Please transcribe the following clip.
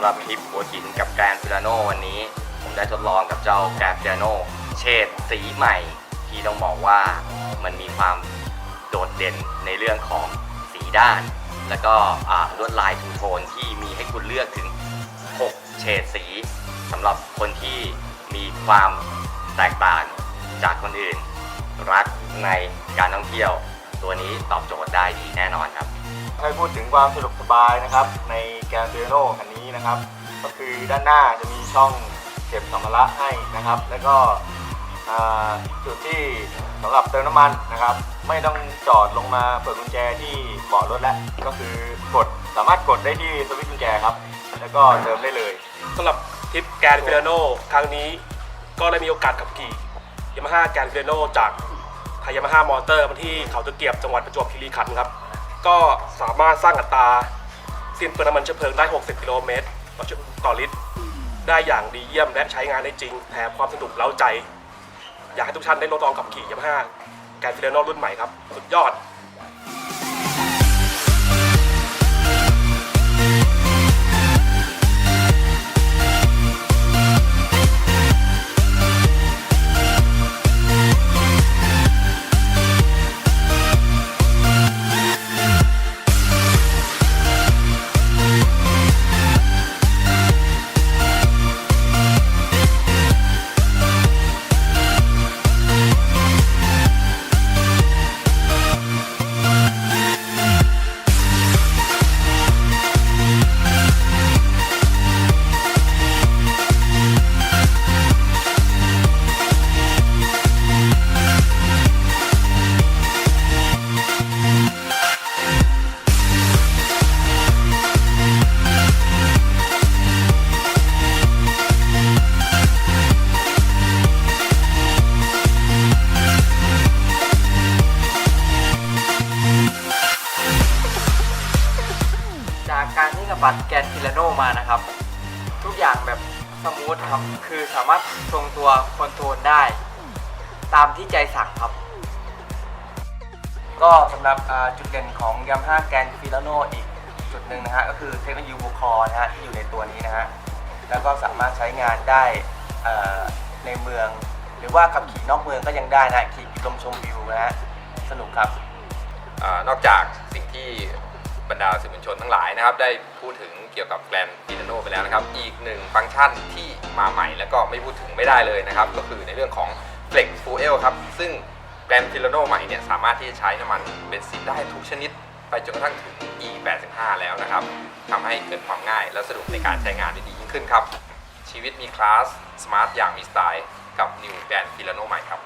ำหรับคลิปหัวหินกับแกรนฟิลาโนวันนี้ ผมได้ทดลองกับเจ้าแกรนฟิลาโนเฉดสีใหม่ ที่ต้องบอกว่ามันมีความโดดเด่นในเรื่องของสีด้าน แล้วก็ลวดลายทูโทนที่มีให้คุณเลือกถึง 6 เฉดสีสำหรับคนที่มีความแตกต่างจากคนอื่น รักในการท่องเที่ยว ตัวนี้ตอบโจทย์ได้ดีแน่นอนครับให้พูดถึงความสะดวกสบายนะครับ ในแกนเ i โนคันนี้นะครับ ก็คือด้านหน้าจะมีช่องเก็บสัมภาระให้นะครับ แล้วก็อ่าจุดที่สำหรับเติมน้ำมันนะครับ ไม่ต้องจอดลงมาเปิดกุญแจที่เบาะรถแล้วก็คือกดสามารถกดได้ที่สวิตช์กุญแจครับ แล้วก็เติมได้เลยสำหรับทริปแกรนฟิลาโนครั้งนี้ ก็ได้มีโอกาสขับขี่ยามาฮ่าแกรนฟิลาโนจาก ไทยยามาฮ่ามอเตอร์มาที่เขาตะเกียบจังหวัดประจวบคีรีขันธ์ครับ ก็สามารถสร้างอัตราสิ้นเปลืองน้ำมันเชื้อเพลิงได้ 60 กิโลเมตรต่อชั่วต่อลิตร ได้อย่างดีเยี่ยมและใช้งานได้จริง แถมความสนุกเล้าใจ อยากให้ทุกท่านได้ลองขับขี่ยามาฮ่าแกรนฟิลโนรุ่นใหม่ครับ สุดยอด บัตรแกนฟิลาโนมานะครับ ทุกอย่างแบบสมูทครับ คือสามารถทรงตัวคอนโทรลได้ ตามที่ใจสั่งครับ ก็สำหรับจุดเด่นของ Yamaha Grand Filano อีกจุดหนึ่งนะฮะก็คือเทคโนโลยีบูคอนะฮะที่อยู่ในตัวนี้นะฮะแล้วก็สามารถใช้งานได้ในเมือง หรือว่าขับขี่นอกเมืองก็ยังได้นะขี่ลมชมวิวนะฮะสนุกครับอนอกจากสิ่งที่ บรรดาสื่อมวลชนทั้งหลายนะครับ ได้พูดถึงเกี่ยวกับแกรนฟิลาโนไปแล้วนะครับ อีกหนึ่งฟังก์ชันที่มาใหม่แล้วก็ไม่พูดถึงไม่ได้เลยนะครับ ก็คือในเรื่องของ Flex Fuel ครับ ซึ่งแกรนฟิลาโนใหม่เนี่ยสามารถที่จะใช้น้ำมันเบนซินได้ทุกชนิด ไปจนกระทั่งถึง E85 แล้วนะครับทำให้เกิดความง่ายและสะดวกในการใช้งานได้ดียิ่งขึ้นครับ ชีวิตมีคลาสสมาร์ทอย่างมีสไตล์กับ New Grand Filano ใหม่ครับ